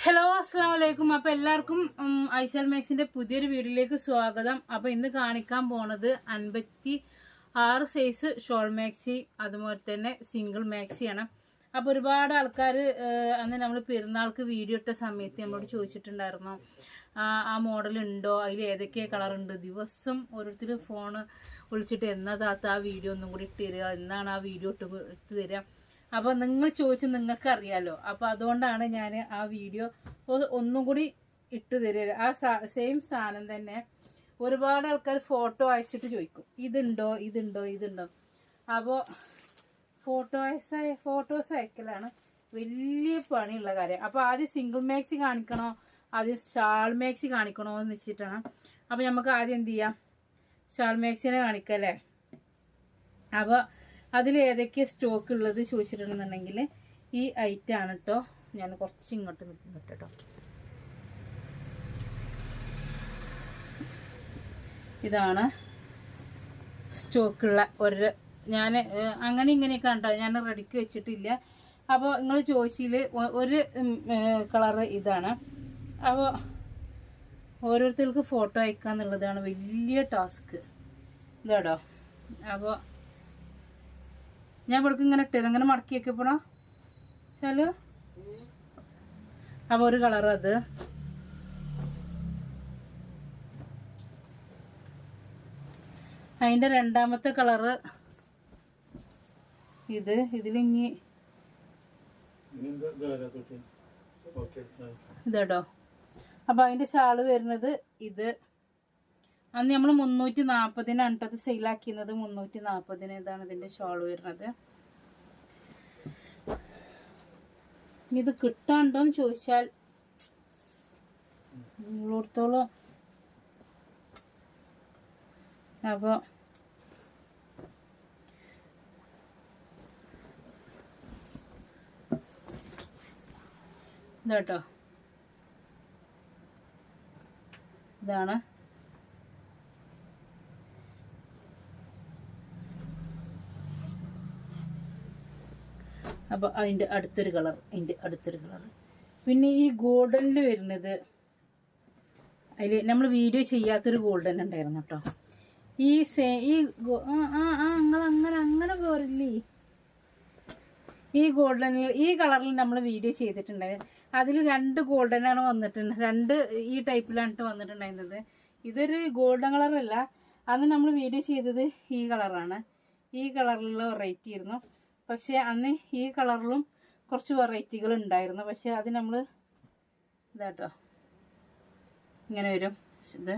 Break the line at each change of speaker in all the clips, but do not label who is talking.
Hello അസ്സാം വലൈക്കും അപ്പോൾ എല്ലാവർക്കും ഐശാൽ മാക്സിന്റെ പുതിയൊരു വീഡിയോയിലേക്ക് സ്വാഗതം. അപ്പോൾ ഇന്ന് കാണിക്കാൻ പോണത് അൻപത്തി ആറ് സൈസ് ഷോൾ മാക്സി അതുപോലെ തന്നെ സിംഗിൾ മാക്സിയാണ് അപ്പോൾ ഒരുപാട് ആൾക്കാർ അന്ന് നമ്മൾ പെരുന്നാൾക്ക് വീഡിയോ ഇട്ട സമയത്ത് നമ്മളോട് ചോദിച്ചിട്ടുണ്ടായിരുന്നു. ആ, മോഡൽ ഉണ്ടോ? അതിൽ ഏതൊക്കെ കളറുണ്ട് ദിവസം ഓരോരുത്തർ ഫോണ് വിളിച്ചിട്ട് എന്നതാത്ത ആ വീഡിയോ ഒന്നും കൂടി ഇട്ട് തരിക? എന്നാണ് ആ വീഡിയോ ഇട്ട് ഇട്ട് തരിക? അപ്പോൾ നിങ്ങൾ ചോദിച്ച് നിങ്ങൾക്ക് അറിയാലോ അപ്പോൾ അതുകൊണ്ടാണ് ഞാൻ ആ വീഡിയോ ഒന്നും കൂടി ഇട്ട് തരിക ആ സെയിം സാധനം തന്നെ ഒരുപാട് ആൾക്കാർ ഫോട്ടോ അയച്ചിട്ട് ചോദിക്കും. ഇതുണ്ടോ? ഇതുണ്ടോ? ഇതുണ്ടോ? അപ്പോൾ ഫോട്ടോസ് ഫോട്ടോസ് അയക്കലാണ് വലിയ പണിയുള്ള കാര്യം. അപ്പോൾ ആദ്യം സിംഗിൾ മാക്സി കാണിക്കണോ? ആദ്യം ഷാൾ മാക്സി കാണിക്കണോ എന്ന് വെച്ചിട്ടാണ്. അപ്പോൾ നമുക്ക് ആദ്യം എന്ത് ചെയ്യാം? ഷാൾ മാക്സിനെ കാണിക്കല്ലേ? അപ്പോൾ അതിൽ ഏതൊക്കെ സ്റ്റോക്ക് ഉള്ളത് ചോദിച്ചിട്ടുണ്ടെന്നുണ്ടെങ്കിൽ ഈ ഐറ്റം ആണ് കേട്ടോ ഞാൻ കുറച്ച് ഇങ്ങോട്ട് നിൽക്കുന്നു കേട്ടോ ഇതാണ് സ്റ്റോക്കുള്ള ഒരു ഞാൻ അങ്ങനെ ഇങ്ങനെയൊക്കെ കണ്ടോ? ഞാൻ റെഡിക്ക് വെച്ചിട്ടില്ല. അപ്പോൾ നിങ്ങൾ ചോദിച്ചിൽ ഒരു കളറ് ഇതാണ്. അപ്പോൾ ഓരോരുത്തർക്ക് ഫോട്ടോ അയക്കുക എന്നുള്ളതാണ് വലിയ ടാസ്ക് ഇതാടോ? അപ്പോൾ ഞാൻ ഇവിടേക്ക് ഇങ്ങനെ ഇട്ടത് ഇങ്ങനെ മടക്കി വെക്കപ്പെടാ ചാലു അപ്പോൾ ഒരു കളർ അത്. അതിന്റെ രണ്ടാമത്തെ കളറ് ഇത്. ഇതിലിങ്ങി ഇതാട്ടോ. അപ്പോൾ അതിന്റെ ഷാൾ വരുന്നത് ഇത്. അന്ന് നമ്മൾ മുന്നൂറ്റി നാൽപ്പതിനാണ് കേട്ടോ അത് സെയിലാക്കിയത് മുന്നൂറ്റി നാൽപ്പതിന് ഇതാണ് ഇതിന്റെ ഷോൾ വരുന്നത്. ഇത് കിട്ടാണ്ടോന്ന് ചോദിച്ചാൽ ഉള്ളിടത്തോളം അപ്പോൾ ഇതാട്ടോ. ഇതാണ്. അപ്പോൾ അതിന്റെ അടുത്തൊരു കളർ അതിന്റെ അടുത്തൊരു കളർ. പിന്നെ ഈ ഗോൾഡനിൽ വരുന്നത് അതിൽ നമ്മൾ വീഡിയോ ചെയ്യാത്തൊരു ഗോൾഡൻ ഉണ്ടായിരുന്നു കേട്ടോ. ഈ സേ ഈ ആ ആ അങ്ങനെ അങ്ങനെ പോരില്ലേ? ഈ ഗോൾഡനിൽ ഈ കളറിൽ നമ്മൾ വീഡിയോ ചെയ്തിട്ടുണ്ടായിരുന്നു അതിൽ രണ്ട് ഗോൾഡനാണ് വന്നിട്ടുണ്ട് രണ്ട് ഈ ടൈപ്പിലാണ് വന്നിട്ടുണ്ടായിരുന്നത്. ഇതൊരു ഗോൾഡൻ കളറല്ല. അന്ന് നമ്മൾ വീഡിയോ ചെയ്തത് ഈ കളറാണ്. ഈ കളറിലുള്ള വെറൈറ്റി ആയിരുന്നു. പക്ഷേ അന്ന് ഈ കളറിലും കുറച്ച് വെറൈറ്റികൾ ഉണ്ടായിരുന്നു. പക്ഷെ അത് നമ്മൾ ഇതാട്ടോ. ഇങ്ങനെ വരും. ഇത്.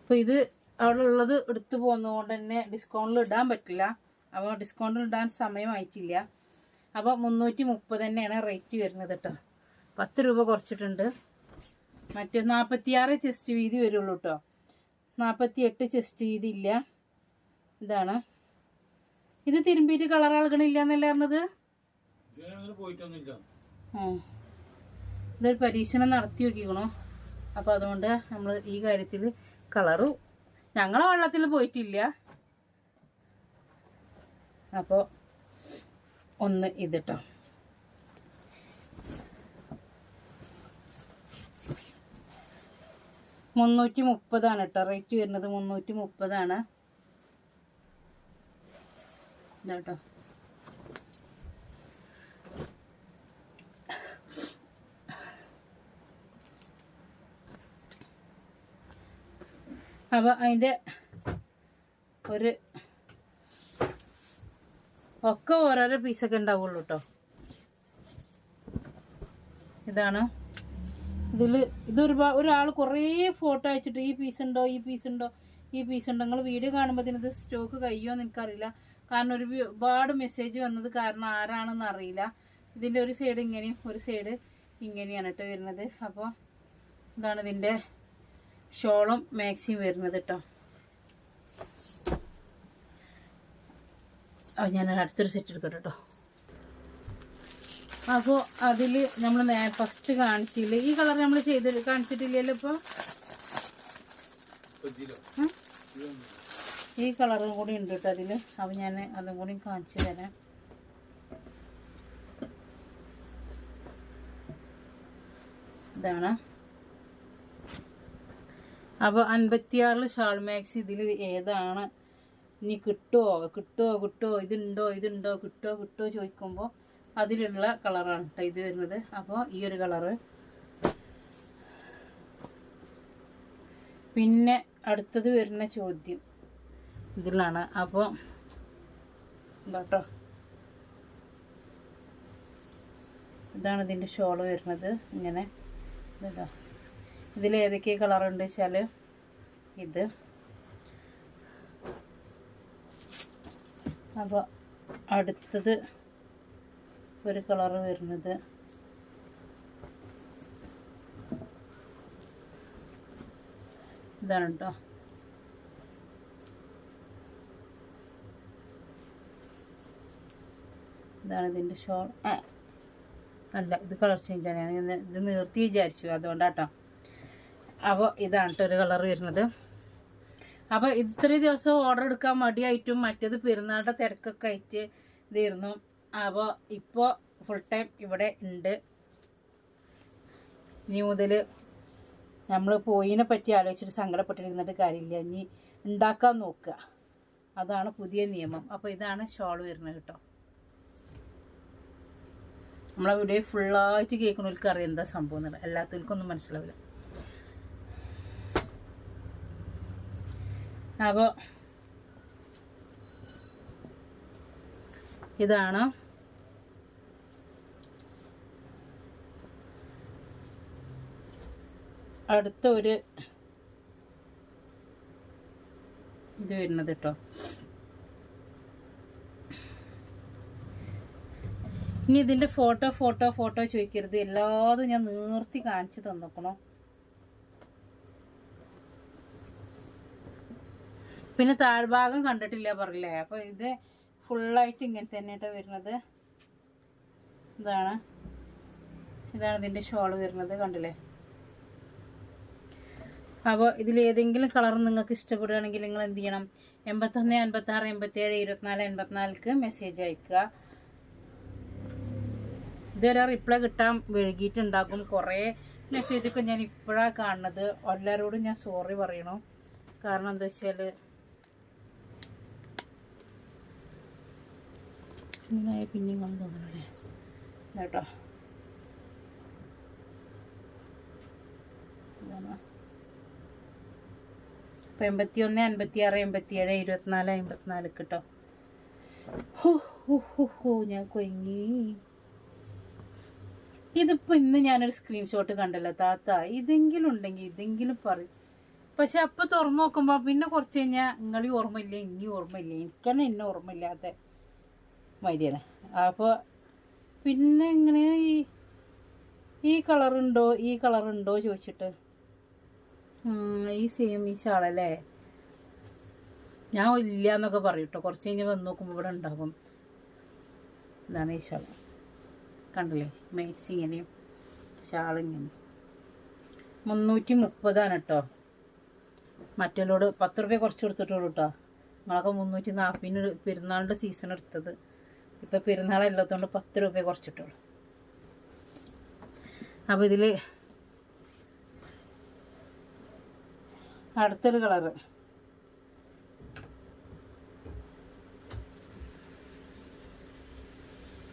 അപ്പോൾ ഇത് അവിടെ ഉള്ളത് എടുത്തു പോകുന്നതുകൊണ്ട് തന്നെ ഡിസ്കൗണ്ടിൽ ഇടാൻ പറ്റില്ല. അപ്പോൾ ഡിസ്കൗണ്ടിൽ ഇടാൻ സമയമായിട്ടില്ല. അപ്പോൾ മുന്നൂറ്റി മുപ്പത് തന്നെയാണ് റേറ്റ് വരുന്നത് കേട്ടോ. പത്ത് രൂപ കുറച്ചിട്ടുണ്ട്. മറ്റേ നാൽപ്പത്തിയാറ് ചെസ്റ്റ് വീതി വരുള്ളൂ കേട്ടോ. നാൽപ്പത്തി എട്ട് ചെസ്റ്റ് വീതി ഇല്ല. ഇതാണ്. ഇത് തിരുമ്പിയിട്ട് കളർ ആൾക്കണില്ല എന്നല്ലേ പറഞ്ഞത് ഇതൊരു പരീക്ഷണം നടത്തി നോക്കിക്കണോ. അപ്പോൾ അതുകൊണ്ട് നമ്മൾ ഈ കാര്യത്തിൽ കളറു ഞങ്ങളെ വെള്ളത്തിൽ പോയിട്ടില്ല. അപ്പോൾ ഒന്ന് ഇതിട്ടോ. മുന്നൂറ്റി മുപ്പതാണ് കേട്ടോ റേറ്റ് വരുന്നത് മുന്നൂറ്റി മുപ്പതാണ് ഇതാട്ടോ. അപ്പോൾ അതിന്റെ ഒരു ഒക്കെ ഓരോരോ പീസൊക്കെ ഉണ്ടാവുള്ളൂ കേട്ടോ ഇതാണ്. ഇതിൽ ഇതൊരുപാട് ഒരാൾ കുറേ ഫോട്ടോ അയച്ചിട്ട് ഈ പീസ് ഉണ്ടോ ഈ പീസ് ഉണ്ടോ ഈ പീസ് ഉണ്ടോ. നിങ്ങൾ വീഡിയോ കാണുമ്പോൾ ഇതിനത് സ്റ്റോക്ക് കഴിയുമോ എന്ന് എനിക്കറിയില്ല. കാരണം ഒരു ഒരുപാട് മെസ്സേജ് വന്നത് കാരണം ആരാണെന്ന് അറിയില്ല. ഇതിന്റെ ഒരു സൈഡ് ഇങ്ങനെയും ഒരു സൈഡ് ഇങ്ങനെയാണ് കേട്ടോ വരുന്നത്. അപ്പോൾ ഇതാണ് ഇതിന്റെ ഷോളും മാക്സിയും വരുന്നത് കേട്ടോ അപ്പോൾ ഞാൻ അടുത്തൊരു സെറ്റ് എടുക്കട്ടെ കേട്ടോ അപ്പോൾ അതിൽ നമ്മൾ നേ ഫസ്റ്റ് കാണിച്ചില്ല? ഈ കളർ നമ്മൾ ചെയ്ത് കാണിച്ചിട്ടില്ലല്ലോ ഇപ്പോൾ ഈ കളറും കൂടി ഉണ്ട് കേട്ടോ അതിൽ അപ്പം ഞാൻ അതും കൂടി കാണിച്ചു തരാം. ഇതാണ്. അപ്പോൾ അൻപത്തിയാറിൽ ഷാൾ മാക്സ് ഇതിൽ ഏതാണ്? ഇനി കിട്ടുമോ കിട്ടുമോ കിട്ടുമോ ഇതുണ്ടോ? ഇതുണ്ടോ? കിട്ടുമോ കിട്ടുമോ ചോദിക്കുമ്പോൾ അതിലുള്ള കളറാണ് കേട്ടോ ഇത് വരുന്നത്. അപ്പോൾ ഈ ഒരു കളറ്. പിന്നെ അടുത്തത് വരുന്ന ചോദ്യം. ഇതിലാണ്. അപ്പോൾ കേട്ടോ ഇതാണ് ഇതിന്റെ ഷോൾ വരുന്നത്. ഇങ്ങനെ. ഇതാ. ഇതിൽ ഏതൊക്കെ കളറുണ്ട് വെച്ചാൽ ഇത്. അപ്പോൾ അടുത്തത് ഒരു കളറ് വരുന്നത്. ഇതാണ് കേട്ടോ ഇതാണ് ഇതിന്റെ ഷോൾ. അല്ല ഇത് കളർ ചേഞ്ച് ആണ് ഞാൻ ഇത് നിർത്തി വിചാരിച്ചു. അതുകൊണ്ടാട്ടോ. അപ്പോൾ ഇതാണ് ഒരു കളർ വരുന്നത്. അപ്പോൾ ഇത്രയും ദിവസം ഓർഡർ എടുക്കാൻ മടിയായിട്ടും മറ്റേത് പെരുന്നാളുടെ തിരക്കൊക്കെ ആയിട്ട് ഇതായിരുന്നു. അപ്പോൾ ഇപ്പോൾ ഫുൾ ടൈം ഇവിടെ ഉണ്ട്. ഇനി മുതൽ നമ്മൾ പോയിനെ പറ്റി ആലോചിച്ചിട്ട് സങ്കടപ്പെട്ടിരിക്കുന്നിട്ട് കാര്യമില്ല. ഇനി ഉണ്ടാക്കാൻ നോക്കുക. അതാണ് പുതിയ നിയമം. അപ്പോൾ ഇതാണ് ഷോൾ വരുന്നത് കേട്ടോ നമ്മളെ വീഡിയോ ഫുള്ളായിട്ട് കേൾക്കുന്നവർക്ക് അറിയാം എന്താ സംഭവം എന്നുള്ളത് അല്ലാത്തവർക്കൊന്നും മനസ്സിലാവില്ല. അപ്പോൾ ഇതാണ് അടുത്ത ഒരു ഇത് വരുന്നത് കേട്ടോ ഇനി ഇതിന്റെ ഫോട്ടോ ഫോട്ടോ ഫോട്ടോ ചോദിക്കരുത്. എല്ലാതും ഞാൻ നീർത്തി കാണിച്ചു തന്നിക്കണോ? പിന്നെ താഴ്ഭാഗം കണ്ടിട്ടില്ല പറയില്ലേ അപ്പൊ ഇത് ഫുള്ളായിട്ട് ഇങ്ങനെ തന്നെ വരുന്നത്. ഇതാണ്. ഇതാണ് ഇതിന്റെ ഷോൾ വരുന്നത് കണ്ടില്ലേ? അപ്പോൾ ഇതിൽ ഏതെങ്കിലും കളർ നിങ്ങൾക്ക് ഇഷ്ടപ്പെടുകയാണെങ്കിൽ നിങ്ങൾ എന്ത് ചെയ്യണം? എൺപത്തൊന്ന് എൺപത്തി ആറ് എൺപത്തി ഏഴ് ഇരുപത്തിനാല് എൺപത്തിനാലിക്ക് മെസ്സേജ് അയക്കുക. ഇതുവരെ റിപ്ലൈ കിട്ടാൻ വൈകിട്ടുണ്ടാകും കുറേ മെസ്സേജൊക്കെ ഞാൻ ഇപ്പോഴാണ് കാണുന്നത്. എല്ലാവരോടും ഞാൻ സോറി പറയണു. കാരണം എന്താ വെച്ചാൽ കേട്ടോ അപ്പം എൺപത്തി ഒന്ന് അൻപത്തി ആറ് എൺപത്തി ഏഴ് ഇരുപത്തിനാല് അമ്പത്തിനാല് ഹോ ഹോ ഹോ ഞാൻ കൊങ്ങി ഇതിപ്പോ ഇന്ന് ഞാനൊരു സ്ക്രീൻഷോട്ട് കണ്ടല്ലോ താത്ത. ഇതെങ്കിലും ഉണ്ടെങ്കിൽ ഇതെങ്കിലും പറയും. പക്ഷെ അപ്പൊ തുറന്നു നോക്കുമ്പോ പിന്നെ കുറച്ച് കഴിഞ്ഞാൽ നിങ്ങളീ ഓർമ്മയില്ല ഇനി ഓർമ്മയില്ല? എനിക്ക് എന്നെ ഓർമ്മയില്ലാത്ത മര്യാദ അപ്പോൾ പിന്നെ ഇങ്ങനെ ഈ ഈ കളറുണ്ടോ ഈ കളറുണ്ടോ ചോദിച്ചിട്ട്. ഈ സെയിം ഈ ഷാളല്ലേ ഞാൻ ഇല്ല എന്നൊക്കെ പറയും കുറച്ച് കഴിഞ്ഞ് വന്ന് നോക്കുമ്പോൾ ഇവിടെ ഉണ്ടാകും. ഇതാണ് ഈ ഷാൾ കണ്ടില്ലേ? മേസിങ്ങനെയും ഇങ്ങനെയും മുന്നൂറ്റി മുപ്പതാണ് കേട്ടോ. മറ്റുള്ളോട് പത്ത് റുപ്യ കുറച്ച് കൊടുത്തിട്ടുള്ളൂ കേട്ടോ. നമ്മളൊക്കെ മുന്നൂറ്റി നാൽപ്പതിന് പെരുന്നാളിന്റെ സീസൺ എടുത്തത്. ഇപ്പം പെരുന്നാളല്ലാത്തതുകൊണ്ട് പത്ത് രൂപയെ കുറച്ചിട്ടുള്ളൂ. അപ്പോൾ ഇതിൽ അടുത്തൊരു കളറ്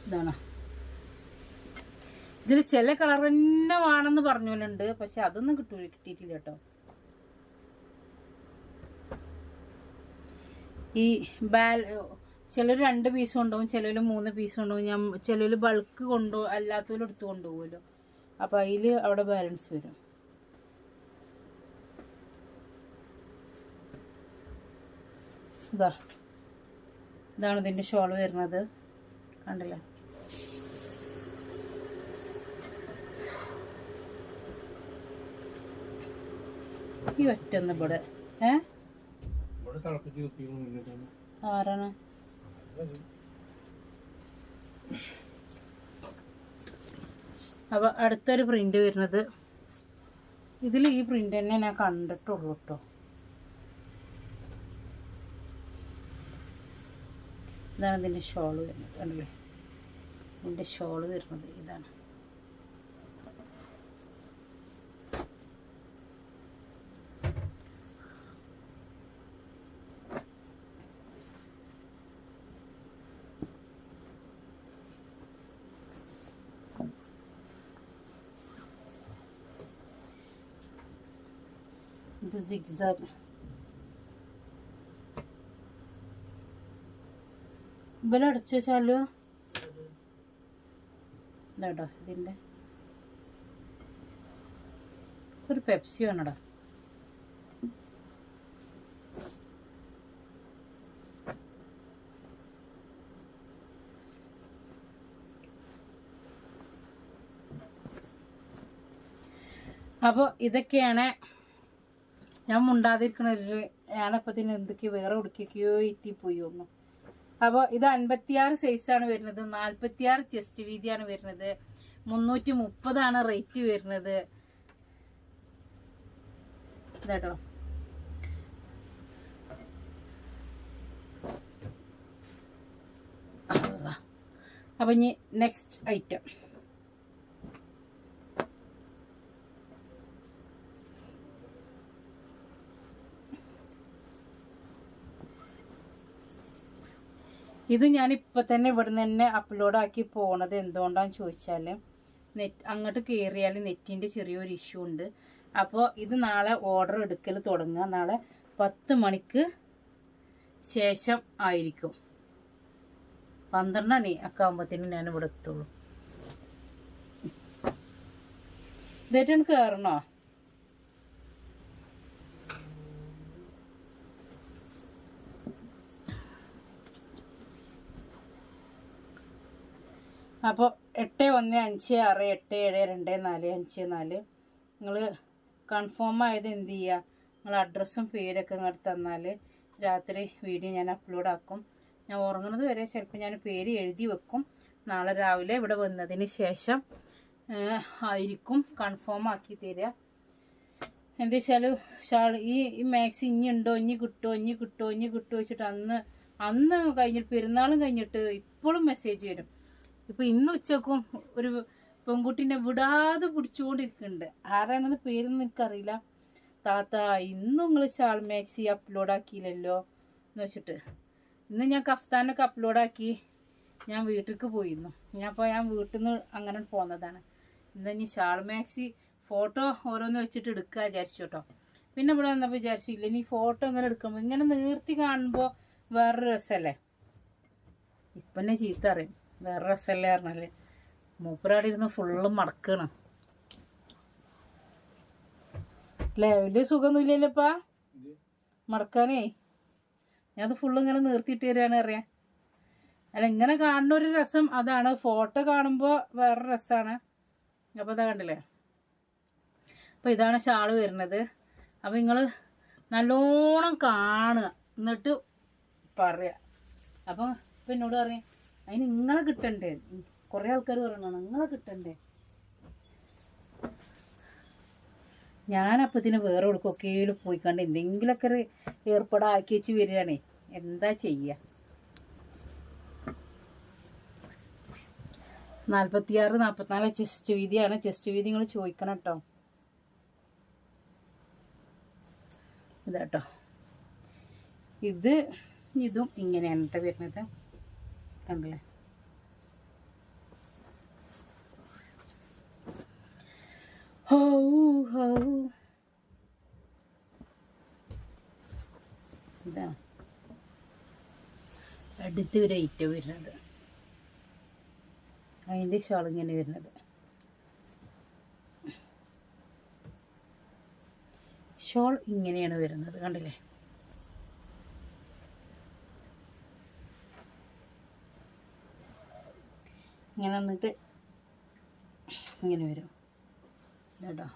ഇതാണ്. ഇതിൽ ചില കളർ തന്നെ വേണമെന്ന് പറഞ്ഞുണ്ട് പക്ഷെ അതൊന്നും കിട്ടൂ കിട്ടിയിട്ടില്ല കേട്ടോ. ഈ ബാൽ ചിലർ രണ്ട് പീസ് കൊണ്ടുപോകും ചിലർ മൂന്ന് പീസ് കൊണ്ടുപോകും ഞാൻ ചിലർ ബൾക്ക് കൊണ്ടുപോകും അല്ലാത്തവരും എടുത്ത് കൊണ്ടുപോകുമല്ലോ അപ്പോൾ അതിൽ അവിടെ ബാലൻസ് വരും. ഇതാ. ഇതാണ് ഇതിന്റെ ഷോൾ വരുന്നത്. കണ്ടില്ലേ? ഈ ഒറ്റൊന്ന് ഇവിടെ ഏ ആരാണ്? അപ്പോൾ അടുത്തൊരു പ്രിന്റ് വരുന്നത്. ഇതിൽ ഈ പ്രിന്റ് തന്നെ ഞാൻ കണ്ടിട്ടുള്ളൂ കേട്ടോ ഇതാണ് ഇതിന്റെ ഷോൾ വരുന്നത്. കണ്ടില്ലേ? ഇതിന്റെ ഷോൾ വരുന്നത്. ഇതാണ്. ഇത് സിക്സാഗ് ഇവലെ അടച്ചു വെച്ചാലോ ഇതാട്ടോ ഇതിന്റെ ഒരു പെപ്സി വേണടാ. അപ്പോൾ ഇതൊക്കെയാണ് ഞാൻ മുണ്ടാതിരിക്കണ ഒരു ഞാനപ്പത്തിന് എന്തൊക്കെയോ വേറെ ഉടുക്കിയൊക്കെയോ പോയി ഒന്നും. അപ്പോൾ ഇത് അൻപത്തിയാറ് സൈസാണ് വരുന്നത്. നാൽപ്പത്തിയാറ് ചെസ്റ്റ് വീതിയാണ് വരുന്നത്. മുന്നൂറ്റി മുപ്പതാണ് റേറ്റ് വരുന്നത്. ഇതാട്ടോ. അപ്പം ഇനി നെക്സ്റ്റ് ഐറ്റം ഇത് ഞാൻ ഇപ്പം തന്നെ ഇവിടുന്ന് തന്നെ അപ്ലോഡ് ആക്കി പോണത് എന്തുകൊണ്ടാന്ന് ചോദിച്ചാൽ നെറ്റ് അങ്ങോട്ട് കയറിയാൽ നെറ്റിന്റെ ചെറിയൊരു ഇഷ്യൂ ഉണ്ട്. അപ്പോൾ ഇത് നാളെ ഓർഡർ എടുക്കൽ തുടങ്ങുക. നാളെ പത്ത് മണിക്ക് ശേഷം ആയിരിക്കും. പന്ത്രണ്ട് മണി ഒക്കെ ആകുമ്പോഴത്തേനും ഞാൻ ഇവിടെ എത്തുള്ളൂ. ഇതായിട്ടാണ് കയറണോ അപ്പോൾ എട്ട് ഒന്ന് അഞ്ച് ആറ് എട്ട് ഏഴ് രണ്ട് നാല് അഞ്ച് നാല്. നിങ്ങൾ കൺഫേം ആയത് എന്ത് ചെയ്യുക നിങ്ങൾ അഡ്രസ്സും പേരൊക്കെ ഇങ്ങോട്ട് തന്നാൽ രാത്രി വീഡിയോ ഞാൻ അപ്ലോഡ് ആക്കും. ഞാൻ ഉറങ്ങുന്നത് വരെ ചിലപ്പോൾ ഞാൻ പേര് എഴുതി വെക്കും. നാളെ രാവിലെ ഇവിടെ വന്നതിന് ശേഷം ആയിരിക്കും കൺഫേം ആക്കി തരിക എന്താ വെച്ചാൽ ഷാൾ ഈ മാക്സ് ഇനി ഉണ്ടോ ഇനി കിട്ടുമോ ഇനി കിട്ടുമോ ഇനി കിട്ടുമോ വെച്ചിട്ട് അന്ന് അന്ന് കഴിഞ്ഞിട്ട് പെരുന്നാളും കഴിഞ്ഞിട്ട് ഇപ്പോഴും മെസ്സേജ് വരും. ഇപ്പൊ ഇന്ന് ഉച്ചക്കും ഒരു പെൺകുട്ടീനെ വിടാതെ പിടിച്ചുകൊണ്ടിരിക്കുന്നുണ്ട് ആരാണെന്ന് പേരൊന്നും എനിക്കറിയില്ല. താത്ത ഇന്നും നിങ്ങൾ ഷാൾ മാക്സി അപ്ലോഡ് ആക്കിയില്ലല്ലോ എന്ന് വെച്ചിട്ട്. ഇന്ന് ഞാൻ കഫ്താനൊക്കെ അപ്ലോഡ് ആക്കി. ഞാൻ വീട്ടിലേക്ക് പോയിരുന്നു. ഞാൻ അപ്പോൾ ഞാൻ വീട്ടിൽ നിന്ന് അങ്ങനെ പോന്നതാണ്. ഇന്ന് ഇനി ഷാൾ മാക്സി ഫോട്ടോ ഓരോന്ന് വെച്ചിട്ട് എടുക്കുക വിചാരിച്ചു കേട്ടോ. പിന്നെ ഇവിടെ വന്നപ്പോൾ വിചാരിച്ചു ഇല്ല ഇനി ഫോട്ടോ ഇങ്ങനെ എടുക്കുമ്പോൾ ഇങ്ങനെ നീർത്തി കാണുമ്പോൾ വേറൊരു രസമല്ലേ ഇപ്പം തന്നെ ചീത്ത അറിയും വേറെ രസമല്ലേ പറഞ്ഞാൽ. മൂപ്പരാടി ഇരുന്ന് ഫുള്ള് മടക്കണം. അല്ലേ? വലിയ സുഖമൊന്നുമില്ലല്ലോപ്പാ? മടക്കാനേ. ഞാനത് ഫുള്ള് ഇങ്ങനെ നിർത്തിയിട്ട് തരാണ് അറിയാം അല്ല ഇങ്ങനെ കാണുന്ന ഒരു രസം അതാണ്. ഫോട്ടോ കാണുമ്പോൾ വേറെ രസമാണ്. അപ്പോൾ ഇതാ കണ്ടില്ലേ? അപ്പോൾ ഇതാണ് ഷാൾ വരുന്നത്. അപ്പോൾ നിങ്ങൾ നല്ലോണം കാണുക. എന്നിട്ട് പറയുക അപ്പം ഇപ്പം എന്നോട് പറയും അതിന് നിങ്ങളെ കിട്ടണ്ടേ? കുറേ ആൾക്കാർ പറയണതാണ് നിങ്ങളെ കിട്ടണ്ടേ? ഞാനപ്പത്തിന് വേറെ എവിടേക്കൊക്കെയും പോയിക്കണ്ട് എന്തെങ്കിലുമൊക്കെ ഒരു ഏർപ്പാടാക്കി വെച്ച് വരികയാണേ. എന്താ ചെയ്യുക നാൽപ്പത്തിയാറ് നാൽപ്പത്തിനാല് ചെസ്റ്റ് വീതിയാണ്. ചെസ്റ്റ് വീതി നിങ്ങൾ ചോദിക്കണം കേട്ടോ ഇതാട്ടോ ഇത് ഇതും ഇങ്ങനെയാണ് കേട്ടോ വരുന്നത്. കണ്ടില്ലേ? അടുത്ത് ഒരു ഐറ്റം വരുന്നത്. അതിന്റെ ഷോൾ ഇങ്ങനെ വരുന്നത്. ഷോൾ ഇങ്ങനെയാണ് വരുന്നത്. കണ്ടില്ലേ? ഇങ്ങനെ വന്നിട്ട് ഇങ്ങനെ വരും. കേട്ടോ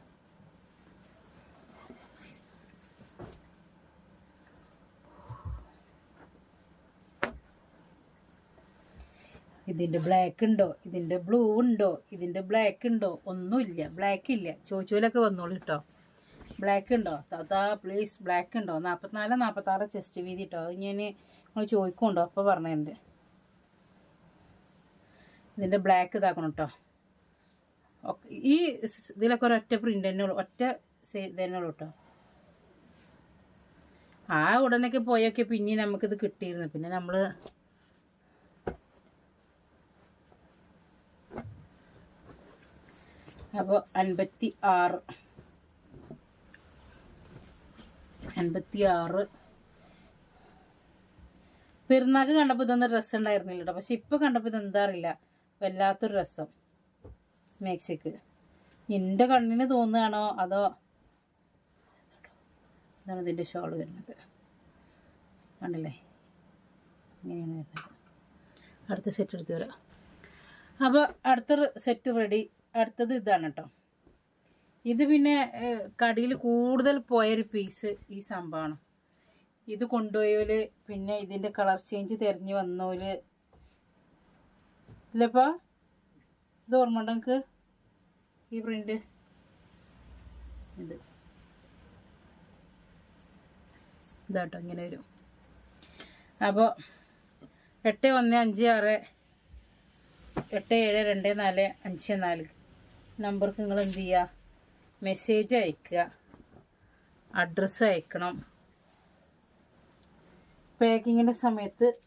ഇതിന്റെ ബ്ലാക്ക് ഉണ്ടോ? ഇതിന്റെ ബ്ലൂ ഉണ്ടോ? ഇതിന്റെ ബ്ലാക്ക് ഉണ്ടോ? ഒന്നുമില്ല. ബ്ലാക്ക് ഇല്ല. ചോച്ചൂലൊക്കെ വന്നോളൂ കേട്ടോ ബ്ലാക്ക് ഉണ്ടോ? താത്താ പ്ലീസ് ബ്ലാക്ക് ഉണ്ടോ? നാൽപ്പത്തിനാല് നാൽപ്പത്താറ് ചെസ്റ്റ് വീതി കേട്ടോ ഞാൻ നിങ്ങൾ ചോദിക്കുന്നുണ്ടോ അപ്പോൾ പറഞ്ഞിട്ടുണ്ട് ഇതിന്റെ ബ്ലാക്ക് ഇതാക്കണം കേട്ടോ ഈ ഇതിലൊക്കെ ഒരൊറ്റ പ്രിന്റ് തന്നെ ഉള്ളൂ. ഒറ്റ തന്നെ ഉള്ളൂ കേട്ടോ ആ ഉടനൊക്കെ പോയൊക്കെ പിന്നെ നമുക്കിത് കിട്ടിയിരുന്നു. പിന്നെ നമ്മൾ അപ്പോൾ അൻപത്തി ആറ് അൻപത്തി ആറ് പെരുന്നാൾക്ക് കണ്ടപ്പോൾ ഇതൊന്നും ഡ്രസ്സ് ഉണ്ടായിരുന്നില്ല കേട്ടോ പക്ഷെ ഇപ്പോൾ കണ്ടപ്പോൾ എന്താ അറിയില്ല. വല്ലാത്തൊരു രസം. മാക്സിക്ക്. എന്റെ കണ്ണിന് തോന്നുകയാണോ? അതോ ഇതാണ് ഇതിന്റെ ഷോൾ വരുന്നത്. കണ്ടില്ലേ? ഇങ്ങനെയാണ് വരുന്നത്. അടുത്ത സെറ്റ് എടുത്ത് വരാം. അപ്പോൾ അടുത്ത സെറ്റ് റെഡി അടുത്തത് ഇതാണ് കേട്ടോ ഇത് പിന്നെ കടിയിൽ കൂടുതൽ പോയൊരു പീസ് ഈ സംഭവമാണ്. ഇത് കൊണ്ടുപോയാൽ പിന്നെ ഇതിന്റെ കളർ ചേഞ്ച് തിരഞ്ഞു വന്നോൽ ഇല്ലപ്പാ ഇത് ഓർമ്മ ഉണ്ട് ഈ പ്രിന്റ് ഇത്. ഇതാട്ടോ ഇങ്ങനെ വരും. അപ്പോൾ എട്ട് ഒന്ന് അഞ്ച് ആറ് എട്ട് ഏഴ് രണ്ട് നാല് അഞ്ച് നാല്. നമ്പർക്ക് നിങ്ങൾ എന്ത് ചെയ്യുക മെസ്സേജ് അയക്കുക. അഡ്രസ്സ് അയക്കണം. പാക്കിങ്ങിന്റെ സമയത്ത്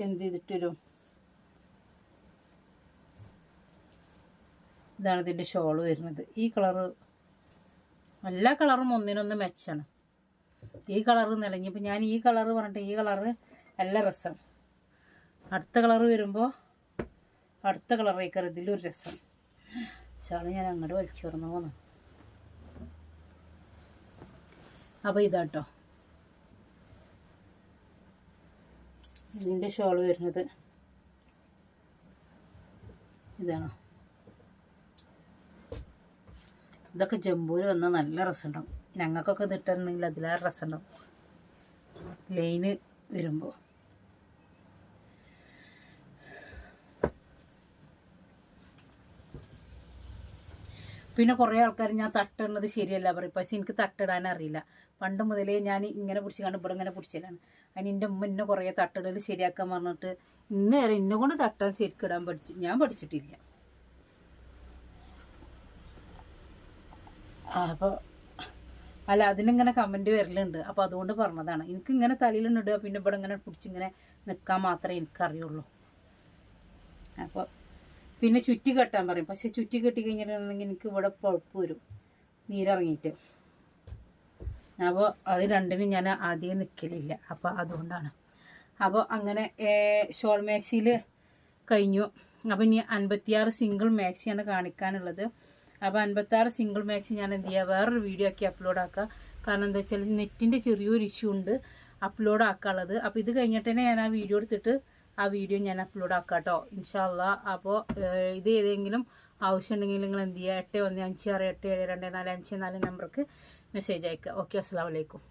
എന്ത് ചെയ്തിട്ട് വരും? ഇതാണ് ഇതിന്റെ ഷോൾ വരുന്നത്. ഈ കളറ് എല്ലാ കളറും ഒന്നിനൊന്ന് മെച്ചാണ് ഈ കളറ് നിലഞ്ഞിപ്പോൾ ഞാൻ ഈ കളറ് പറഞ്ഞിട്ട് ഈ കളറ് നല്ല രസം. അടുത്ത കളറ് വരുമ്പോൾ അടുത്ത കളർ വയ്ക്കാറ് ഇതിലൊരു രസം. ഷാൾ ഞാൻ അങ്ങോട്ട് വലിച്ചു തുറന്നു പോന്നു. അപ്പോൾ ഇതാട്ടോ. ഇതിന്റെ ഷോൾ വരുന്നത്. ഇതാണ്. ഇതൊക്കെ ജമ്പൂര് വന്നാൽ നല്ല രസമുണ്ടാവും. ഞങ്ങൾക്കൊക്കെ ഇതിട്ടുണ്ടെങ്കിൽ അതിലേറെ രസമുണ്ടാവും. ലൈന് വരുമ്പോൾ പിന്നെ കുറേ ആൾക്കാർ ഞാൻ തട്ടുന്നത് ശരിയല്ല. പറയും പക്ഷെ എനിക്ക് തട്ടിടാൻ അറിയില്ല പണ്ട് മുതലേ ഞാൻ ഇങ്ങനെ പിടിച്ച് കണ്ട് ഇവിടെ ഇങ്ങനെ പിടിച്ചിട്ടാണ് അതിന് എന്റെ ഉമ്മ എന്നെ കുറേ തട്ടിടൽ ശരിയാക്കാൻ പറഞ്ഞിട്ട് ഇന്നേരം എന്നെ കൊണ്ട് തട്ടാൻ ശരിക്കിടാൻ പഠിച്ചു ഞാൻ പഠിച്ചിട്ടില്ല. അപ്പോൾ അല്ല അതിനിങ്ങനെ കമന്റ് വരലുണ്ട്. അപ്പോൾ അതുകൊണ്ട് പറഞ്ഞതാണ്. എനിക്ക് ഇങ്ങനെ തലയിലിടുക പിന്നെ ഇവിടെ ഇങ്ങനെ പിടിച്ചിങ്ങനെ നിൽക്കാൻ മാത്രമേ എനിക്കറിയുള്ളൂ. അപ്പോൾ പിന്നെ ചുറ്റി കെട്ടാൻ പറയും. പക്ഷെ ചുറ്റി കെട്ടി കഴിഞ്ഞിട്ടുണ്ടെങ്കിൽ എനിക്ക് ഇവിടെ പഴുപ്പ് വരും. നീരിറങ്ങിയിട്ട്. അപ്പോൾ അത് രണ്ടിനും ഞാൻ ആദ്യം നിൽക്കലില്ല അപ്പോൾ അതുകൊണ്ടാണ്. അപ്പോൾ അങ്ങനെ ഷോൾ മാക്സിയിൽ കഴിഞ്ഞു. അപ്പോൾ ഇനി അൻപത്തിയാറ് സിംഗിൾ മാക്സിയാണ് കാണിക്കാനുള്ളത്. അപ്പോൾ അൻപത്താറ് സിംഗിൾ മാക്സി ഞാൻ എന്ത് ചെയ്യുക വേറൊരു വീഡിയോ ആക്കി അപ്ലോഡ് ആക്കുക കാരണം എന്താ വെച്ചാൽ നെറ്റിന്റെ ചെറിയൊരു ഇഷ്യൂ ഉണ്ട് അപ്ലോഡ് ആക്കാനുള്ളത്. അപ്പോൾ ഇത് കഴിഞ്ഞിട്ട് തന്നെ ഞാൻ ആ വീഡിയോ എടുത്തിട്ട് ആ വീഡിയോ ഞാൻ അപ്ലോഡ് ആക്കാം കേട്ടോ ഇൻഷാല്ല അപ്പോൾ ഇത് ഏതെങ്കിലും ആവശ്യം ഉണ്ടെങ്കിൽ നിങ്ങൾ എന്ത് ചെയ്യുക എട്ട് ഒന്ന് അഞ്ച് ആറ് എട്ട് ഏഴ് രണ്ട് നാല് അഞ്ച് നാല് നമ്പർക്ക് മെസ്സേജ് അയക്കുക ഓക്കെ അസ്സാം വലൈക്കും